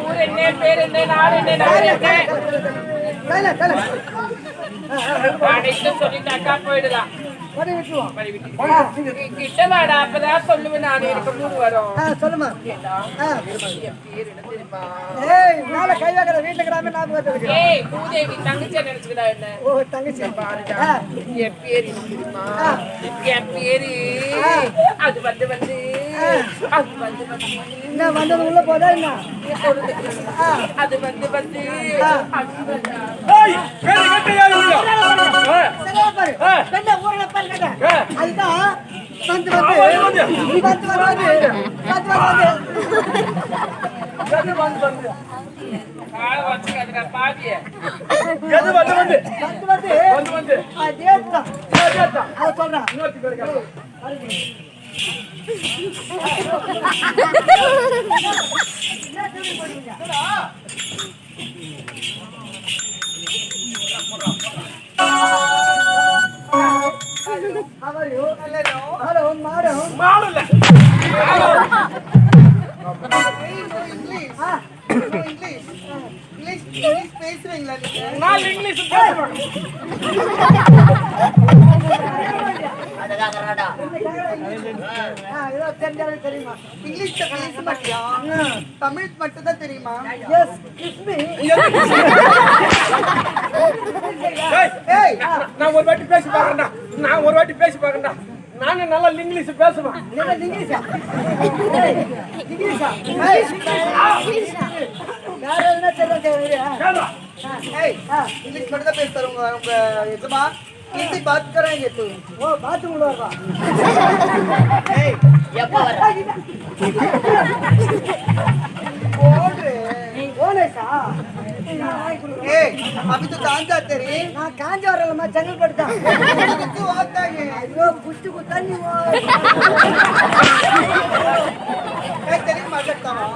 ஊர் என்ன, பேர் என்ன, நாடு என்ன, நகரம் என்ன? அனைத்தும் சொல்லிட்டாக்கா போயிடலாம். கிட்ட வாடா, அப்பதான் சொல்லுவேன் நான் வரும். சொல்லுமா கை வைக்கிற ஏய், பூதேவி என்ன? ஓ தங்கச்சி பாருடா. என் பேர். என் பேரு. அது வந்து வந்து. அது வந்து வந்து என்ன வந்தது உள்ள போதா என்ன ஆ. அது வந்து வந்து ஆ. அது வந்து ஏய், பேரு கேட்டு யாரு இங்க? ஆ. சரியா பாரு ஆ. பெண்ண ஊர்ல பாரு கேட்ட ஆ. அதுதான் வந்து வந்து வந்து வந்து. வந்து வந்து வந்து வந்து சொல்றேன் பேசுறீங்களா இங்கிலீஷ் தெரியுமா தமிழ் மட்டும் தான் தெரியுமா எஸ் கிஸ்மி நான் ஒரு வாட்டி பேசி பாக்குறேன்டா நான் ஒரு வாட்டி பேசி பாக்குறேன்டா நானும் நல்லா இங்கிலீஷ் பேசுவேன் நீங்க இங்கிலீஷா ஏய், இங்கிலீஷா வேற எதுனா தெரியல தெரியல கேளா. ஏய் ஆ, इंग्लिश மட்டும் தான் பேசுறாரு உங்க உங்க எஜமா हिंदी बात करेंगे तू ஓ பாத்ரூம் உள்ள வரவா ஏய் बोल रे ஓனேசா ஏய் अभी तो कहां जाते रे நான் காஞ்சி வரலமா செங்கல்பட்டு தான் कितने आता है ஐயோ குச்சி குத்தாண்டி ஏய் தெரிய மாட்டேங்காமா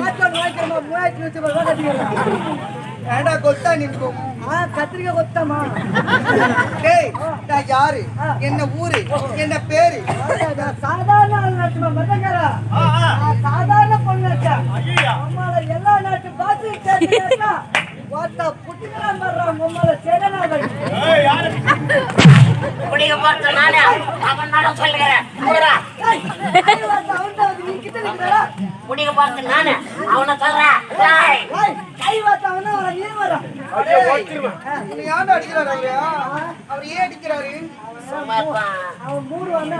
மாற்றம் வாய்க்கிறமா மூவாயிரத்தி நூற்றி ரூபாய் கட்டிக்கலாம் ஏடா கொத்தா நிக்கு ஆ கத்திரிக்காய் கொத்தமா டேய் நான் யாரு என்ன ஊரு என்ன பேரு சாதாரண ஆள் நாட்டுமா நானு. அவனை சொல்றேன். கை யாரு அடிக்கிறாரு அவரு ஏன் அடிக்கிறாரு. அவன் மூடு வந்து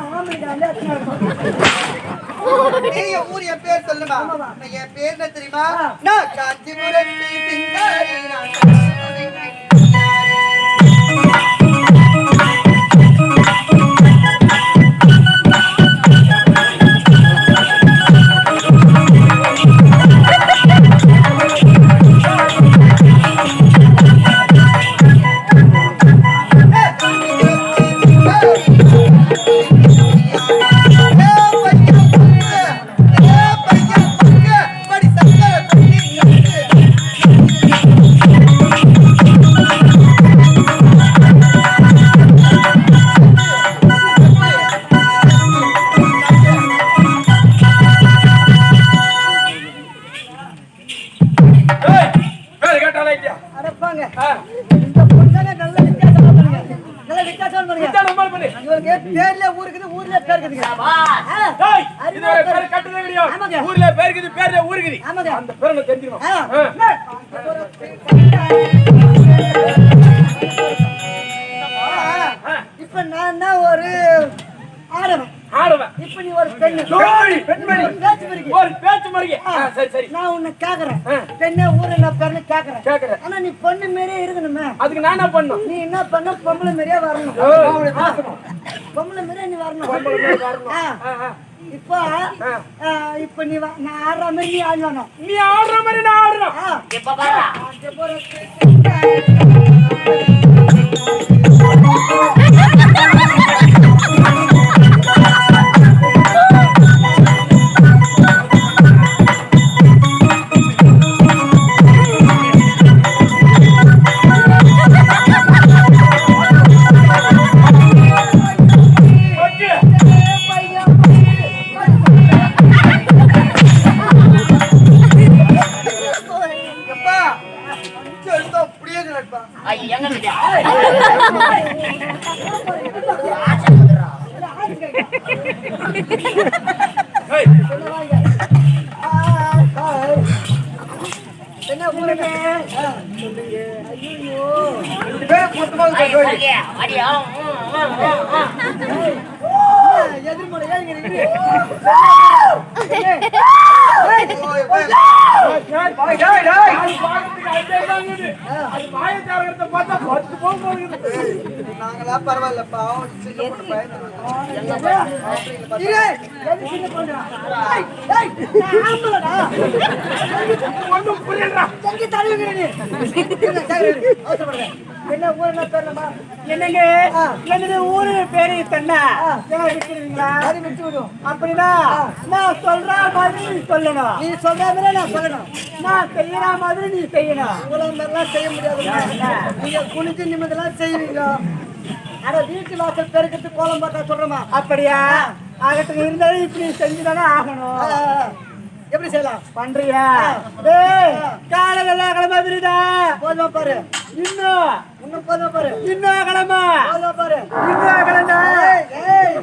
ஏய் என் ஊர் என் பேர் சொல்லுமா? என் பேர் என்ன தெரியுமா? நான் காஞ்சிபுரத்தி சிங்காரி இவருக்கு பேர்ல ஊருக்குது ஊர்ல பேர் இருக்குதுங்க பாஸ். ஆ, ஏய், அறிவா இது ஒரு பேரு. பேரு கட்டுதே கிடையாது. ஊர்ல பேருக்குது, பேர்ல ஊருக்குது. அந்த பேரை தெரிஞ்சுக்கணும். இப்ப நான் தான் ஒரு ஆடவன் ஆடுவேன். இப்ப நீ ஒரு பெண்ணு பெண்மணி, பெண்மணி. ஒரு பேச்சு மொழிக்கு. ஒரு பேச்சு. ஆ, சரி சரி நான் உன்னை கேக்குறேன். பெண்ணே ஊரு நான் பெண்ணு கேக்குறேன் கேக்குறேன். ஆனா நீ பொண்ணு மாரியே இருக்கணுமே அதுக்கு நான் என்ன பண்ணணும் நீ என்ன பண்ண பொம்பளை மாரியே வரணும். பொம்பளை மாரியே நீ வரணும் பொம்பளை வரணும். இப்போ இப்போ நீ வா- நான் ஆடுற மாதிரி நீ ஆடணும் நீ ஆடுற மாதிரி நான் ஆடுறேன் ஆ. இப்ப பாரு. ஐயோ. எதிர்மலையா இங்க நாங்களா புரியல தங்கி தழுவுகிறேன் சின்ன? என்ன, ஊர் என்ன பேர் நம்ம? என்னங்க? என்னது ஊரு? பேரு ஏன் விட்டுருவீங்களா? அது விட்டு விடும். அப்படின்னா நான் சொல்ற மாதிரி நீ சொல்லணும். நீ சொல்ற மாதிரி நான் சொல்லணும். நான் செய்யற மாதிரி நீ செய்யணும். இவ்வளவு மாதிரிலாம் செய்ய முடியாதுங்க நீங்க குனிஞ்சு நிமிடம்லாம் செய்வீங்க. ஆனா வீட்டு வாசல் பெருக்கிறது கோலம் பார்த்தா சொல்றோமா? அப்படியா? ஆகட்டும் இருந்தாலும் இப்படி செஞ்சுதானே ஆகணும். எப்படி செய்யலாம்? பண்றியா? காலையில கிளம்ப விருதா போதுமா பாரு. இன்னும் இன்னும் போதா பாரு. இன்னும் அகலமா போதா பாரு. இன்னும் அகலமா ஏய்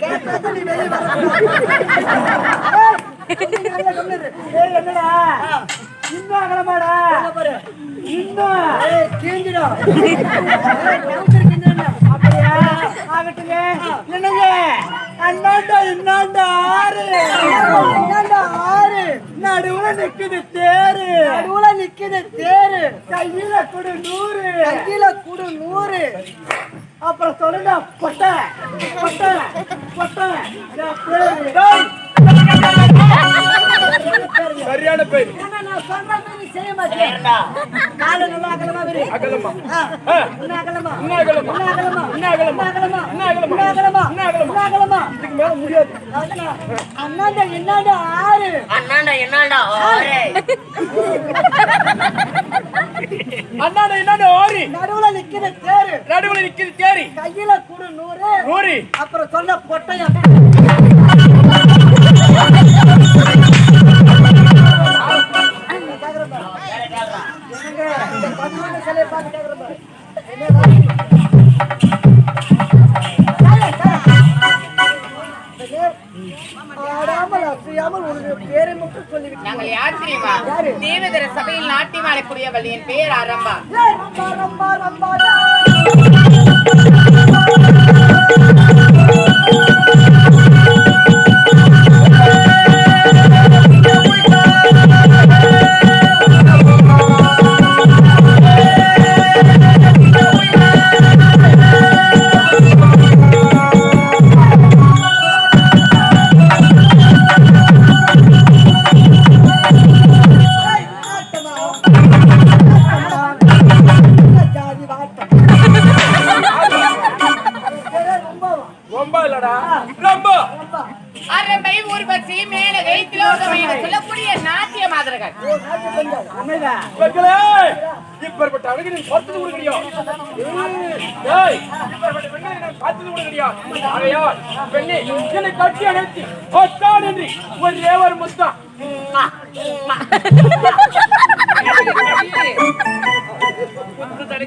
கேட்டா நீ வெளிய வர ஏய் என்னடா நடுவுல நிக்குது தேரு நடுவுல நிக்குது தேரு கையில கொடு நூறு கையில குடு நூறு அப்புறம் கொட்டை என் பேரு. டேய். சரியான பேர் நான் சொல்ற மாதிரி நீ செய்ய மாட்டேன். காலை நல்லா அகலமா விரு. அகலமா அகலமா. அகலமா. அகலமா. அகலமா. அகலமா. அகலமா. அகலமா. என்னால முடியாது. அண்ணாண்டா என்னாண்டா ஆறு. அண்ணாண்டா என்னடா ஆறு? அண்ணாண்டா என்னாண்டா ஆறு? நடுவுல நிக்கிற தேரு. நடுவுல நிக்கிற தேரு. கையில குடு நூறு. நூறு. அப்புறம் சொன்ன பொட்டையா யார் தெரியுமா தேவதர சபையில் நாட்டியம் ஆடக்கூடியவள் என் பேர் அரம்பா இல்லடா ரொம்ப. அரம்பை ஊர் பசி மேலகை திலோகமை நாட்டிய மாதிரகள். இப்பேற்பட்ட அழகு நீ பார்த்தது கூட கட்டி அணைத்து ஒரு ஏவர் முத்தான் தடை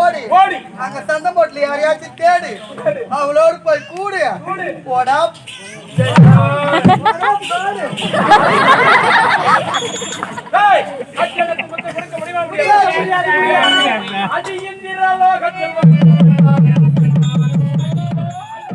ஓடி. ஓடி. அங்க சந்தமோட்டில் யாரையாச்சும் தேடு. அவளோடு போய் கூடு. போடா. அது இந்திரா